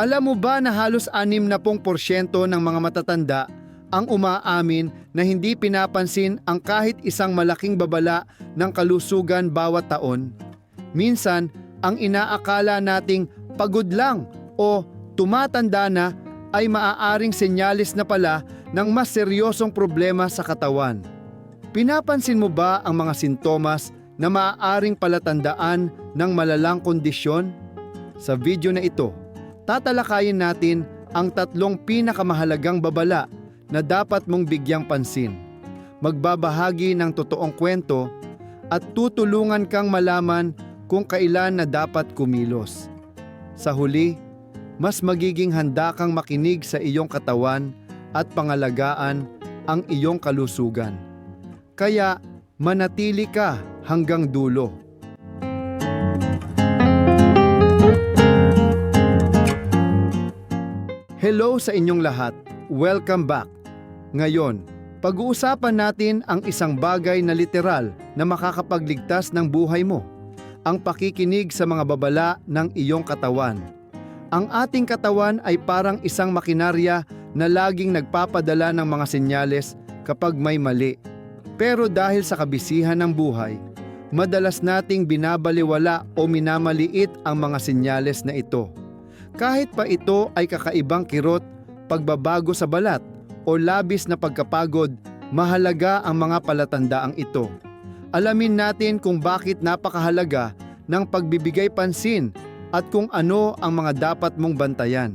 Alam mo ba na halos 60% ng mga matatanda ang umaamin na hindi pinapansin ang kahit isang malaking babala ng kalusugan bawat taon? Minsan, ang inaakala nating pagod lang o tumatanda na ay maaaring senyalis na pala ng mas seryosong problema sa katawan. Pinapansin mo ba ang mga sintomas na maaaring palatandaan ng malalang kondisyon? Sa video na ito, tatalakayin natin ang tatlong pinakamahalagang babala na dapat mong bigyang pansin. Magbabahagi ng totoong kwento at tutulungan kang malaman kung kailan na dapat kumilos. Sa huli, mas magiging handa kang makinig sa iyong katawan at pangalagaan ang iyong kalusugan. Kaya manatili ka hanggang dulo. Hello sa inyong lahat. Welcome back. Ngayon, pag-uusapan natin ang isang bagay na literal na makakapagligtas ng buhay mo. Ang pakikinig sa mga babala ng iyong katawan. Ang ating katawan ay parang isang makinarya na laging nagpapadala ng mga senyales kapag may mali. Pero dahil sa kabisihan ng buhay, madalas nating binabaliwala o minamaliit ang mga senyales na ito. Kahit pa ito ay kakaibang kirot, pagbabago sa balat, o labis na pagkapagod, mahalaga ang mga palatandaang ito. Alamin natin kung bakit napakahalaga ng pagbibigay pansin at kung ano ang mga dapat mong bantayan.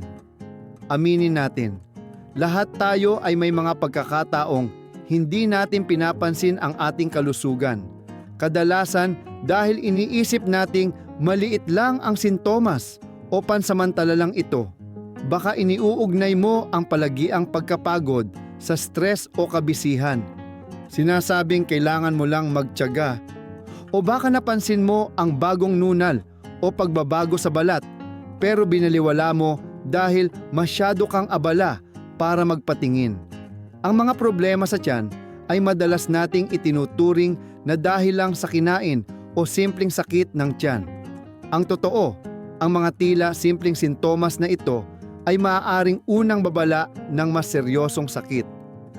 Aminin natin, lahat tayo ay may mga pagkakataong hindi natin pinapansin ang ating kalusugan. Kadalasan dahil iniisip nating maliit lang ang sintomas o pansamantala lang ito. Baka iniuugnay mo ang palagiang pagkapagod sa stress o kabisihan. Sinasabing kailangan mo lang magtiyaga. O baka napansin mo ang bagong nunal o pagbabago sa balat pero binaliwala mo dahil masyado kang abala para magpatingin. Ang mga problema sa tiyan ay madalas nating itinuturing na dahil lang sa kinain o simpleng sakit ng tiyan. Ang totoo, ang mga tila simpleng sintomas na ito ay maaaring unang babala ng mas seryosong sakit.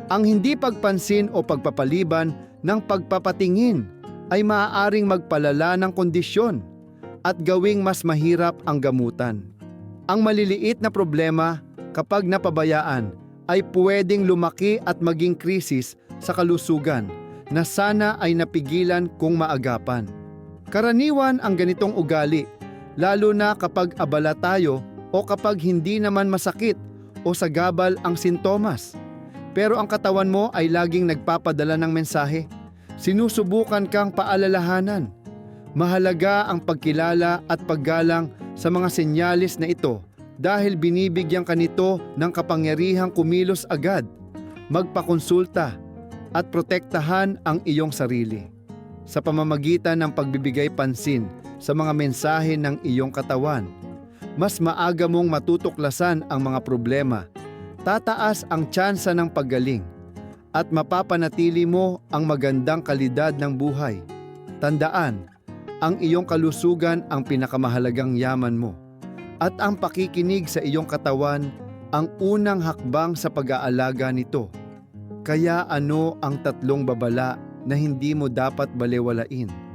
Ang hindi pagpansin o pagpapaliban ng pagpapatingin ay maaaring magpalala ng kondisyon at gawing mas mahirap ang gamutan. Ang maliliit na problema kapag napabayaan ay pwedeng lumaki at maging krisis sa kalusugan na sana ay napigilan kung maagapan. Karaniwan ang ganitong ugali, lalo na kapag abala tayo o kapag hindi naman masakit o sagabal ang sintomas. Pero ang katawan mo ay laging nagpapadala ng mensahe. Sinusubukan kang paalalahanan. Mahalaga ang pagkilala at paggalang sa mga senyalis na ito dahil binibigyan ka nito ng kapangyarihang kumilos agad, magpakonsulta at protektahan ang iyong sarili. Sa pamamagitan ng pagbibigay pansin sa mga mensahe ng iyong katawan, mas maaga mong matutuklasan ang mga problema, tataas ang tsansa ng paggaling, at mapapanatili mo ang magandang kalidad ng buhay. Tandaan, ang iyong kalusugan ang pinakamahalagang yaman mo at ang pakikinig sa iyong katawan ang unang hakbang sa pag-aalaga nito. Kaya ano ang tatlong babala na hindi mo dapat balewalain?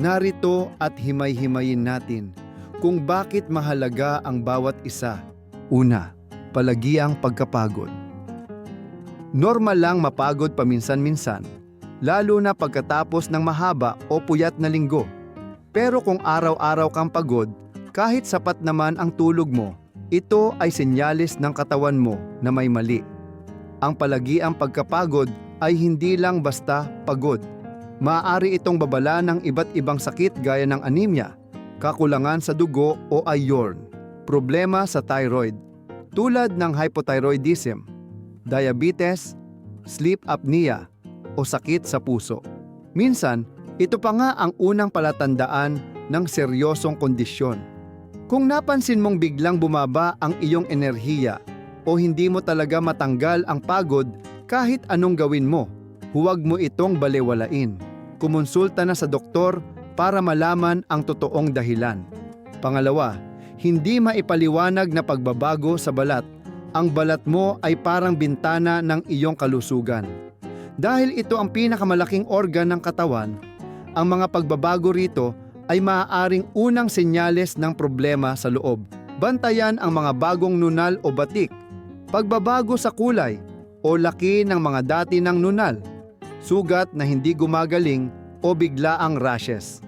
Narito at himay-himayin natin kung bakit mahalaga ang bawat isa. Una, palagiang pagkapagod. Normal lang mapagod paminsan-minsan, lalo na pagkatapos ng mahaba o puyat na linggo. Pero kung araw-araw kang pagod, kahit sapat naman ang tulog mo, ito ay senyalis ng katawan mo na may mali. Ang palagiang pagkapagod ay hindi lang basta pagod. Maaari itong babala ng iba't ibang sakit gaya ng anemia, kakulangan sa dugo o iron, problema sa thyroid, tulad ng hypothyroidism, diabetes, sleep apnea, o sakit sa puso. Minsan, ito pa nga ang unang palatandaan ng seryosong kondisyon. Kung napansin mong biglang bumaba ang iyong enerhiya o hindi mo talaga matanggal ang pagod kahit anong gawin mo, huwag mo itong balewalain. Kumonsulta na sa doktor para malaman ang totoong dahilan. Pangalawa, hindi maipaliwanag na pagbabago sa balat. Ang balat mo ay parang bintana ng iyong kalusugan. Dahil ito ang pinakamalaking organ ng katawan, ang mga pagbabago rito ay maaaring unang senyales ng problema sa loob. Bantayan ang mga bagong nunal o batik, pagbabago sa kulay o laki ng mga dati ng nunal, sugat na hindi gumagaling o biglaang rashes.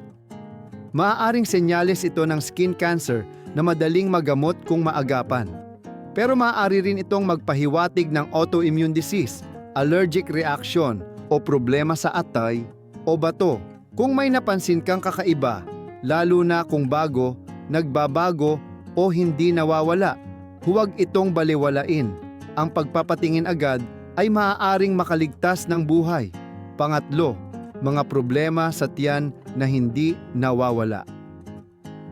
Maaaring senyales ito ng skin cancer na madaling magamot kung maagapan. Pero maaari rin itong magpahiwatig ng autoimmune disease, allergic reaction o problema sa atay o bato. Kung may napansin kang kakaiba, lalo na kung bago, nagbabago o hindi nawawala, huwag itong baliwalain. Ang pagpapatingin agad ay maaaring makaligtas ng buhay. Pangatlo, mga problema sa tiyan na hindi nawawala.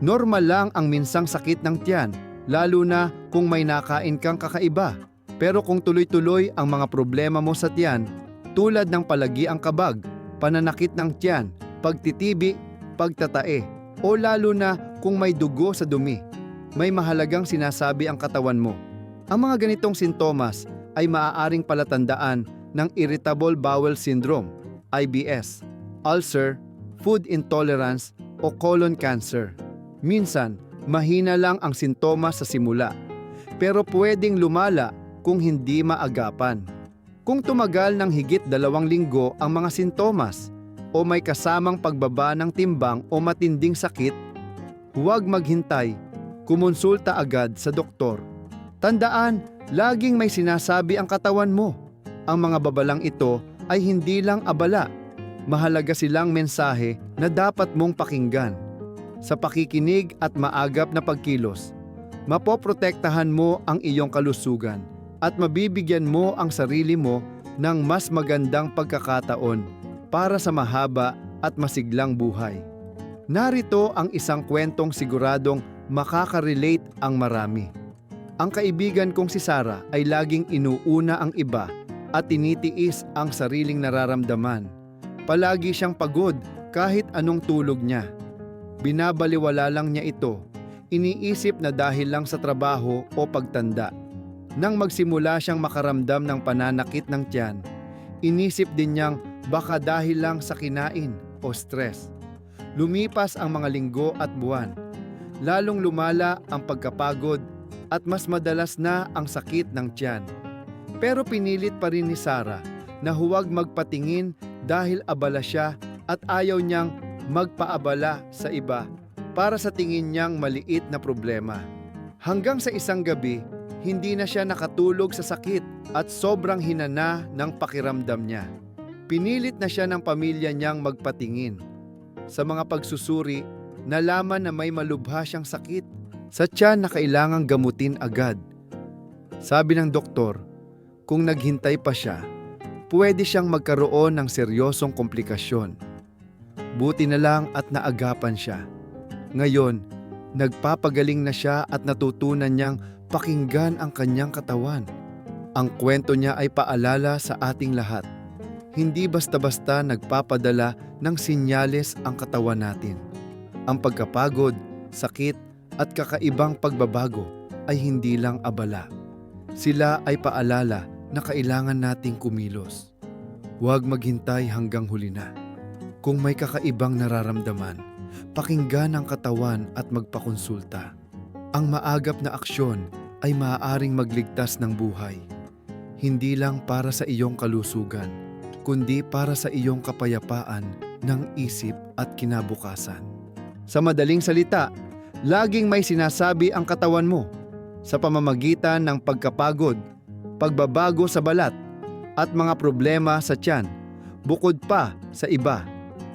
Normal lang ang minsang sakit ng tiyan, lalo na kung may nakain kang kakaiba. Pero kung tuloy-tuloy ang mga problema mo sa tiyan, tulad ng palagi ang kabag, pananakit ng tiyan, pagtitibi, pagtatae, o lalo na kung may dugo sa dumi, may mahalagang sinasabi ang katawan mo. Ang mga ganitong sintomas ay maaaring palatandaan ng irritable bowel syndrome, IBS, ulcer, food intolerance o colon cancer. Minsan, mahina lang ang sintomas sa simula, pero pwedeng lumala kung hindi maagapan. Kung tumagal ng higit dalawang linggo ang mga sintomas o may kasamang pagbaba ng timbang o matinding sakit, huwag maghintay, kumonsulta agad sa doktor. Tandaan, laging may sinasabi ang katawan mo. Ang mga babalang ito ay hindi lang abala. Mahalaga silang mensahe na dapat mong pakinggan. Sa pakikinig at maagap na pagkilos, mapoprotektahan mo ang iyong kalusugan at mabibigyan mo ang sarili mo ng mas magandang pagkakataon para sa mahaba at masiglang buhay. Narito ang isang kwentong siguradong makaka-relate ang marami. Ang kaibigan kong si Sarah ay laging inuuna ang iba at tinitiis ang sariling nararamdaman. Palagi siyang pagod kahit anong tulog niya. Binabaliwala lang niya ito. Iniisip na dahil lang sa trabaho o pagtanda. Nang magsimula siyang makaramdam ng pananakit ng tiyan, inisip din niyang baka dahil lang sa kinain o stress. Lumipas ang mga linggo at buwan. Lalong lumala ang pagkapagod at mas madalas na ang sakit ng tiyan. Pero pinilit pa rin ni Sarah na huwag magpatingin dahil abala siya at ayaw niyang magpaabala sa iba para sa tingin niyang maliit na problema. Hanggang sa isang gabi, hindi na siya nakatulog sa sakit at sobrang hinana ng pakiramdam niya. Pinilit na siya ng pamilya niyang magpatingin. Sa mga pagsusuri, nalaman na may malubha siyang sakit sa tiyan na kailangang gamutin agad. Sabi ng doktor, kung naghintay pa siya, pwede siyang magkaroon ng seryosong komplikasyon. Buti na lang at naagapan siya. Ngayon, nagpapagaling na siya at natutunan niyang pakinggan ang kanyang katawan. Ang kwento niya ay paalala sa ating lahat. Hindi basta-basta nagpapadala ng sinyales ang katawan natin. Ang pagkapagod, sakit, at kakaibang pagbabago ay hindi lang abala. Sila ay paalala na kailangan nating kumilos. Huwag maghintay hanggang huli na. Kung may kakaibang nararamdaman, pakinggan ang katawan at magpakonsulta. Ang maagap na aksyon ay maaaring magligtas ng buhay. Hindi lang para sa iyong kalusugan, kundi para sa iyong kapayapaan ng isip at kinabukasan. Sa madaling salita, laging may sinasabi ang katawan mo sa pamamagitan ng pagkapagod, pagbabago sa balat, at mga problema sa tiyan, bukod pa sa iba.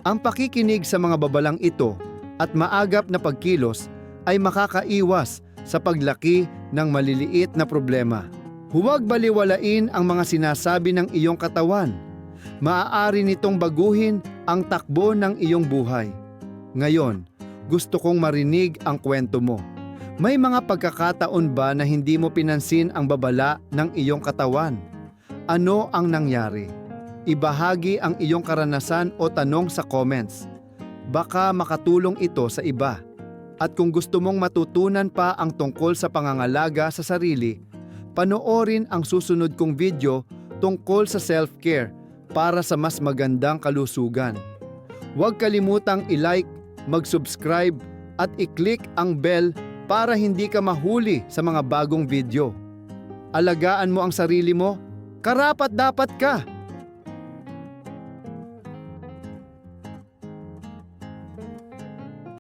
Ang pakikinig sa mga babalang ito at maagap na pagkilos ay makakaiwas sa paglaki ng maliliit na problema. Huwag baliwalain ang mga sinasabi ng iyong katawan. Maaari nitong baguhin ang takbo ng iyong buhay. Ngayon, gusto kong marinig ang kwento mo. May mga pagkakataon ba na hindi mo pinansin ang babala ng iyong katawan? Ano ang nangyari? Ibahagi ang iyong karanasan o tanong sa comments. Baka makatulong ito sa iba. At kung gusto mong matutunan pa ang tungkol sa pangangalaga sa sarili, panoorin ang susunod kong video tungkol sa self-care para sa mas magandang kalusugan. Huwag kalimutang i-like, mag-subscribe at i-click ang bell para hindi ka mahuli sa mga bagong video. Alagaan mo ang sarili mo, karapat dapat ka!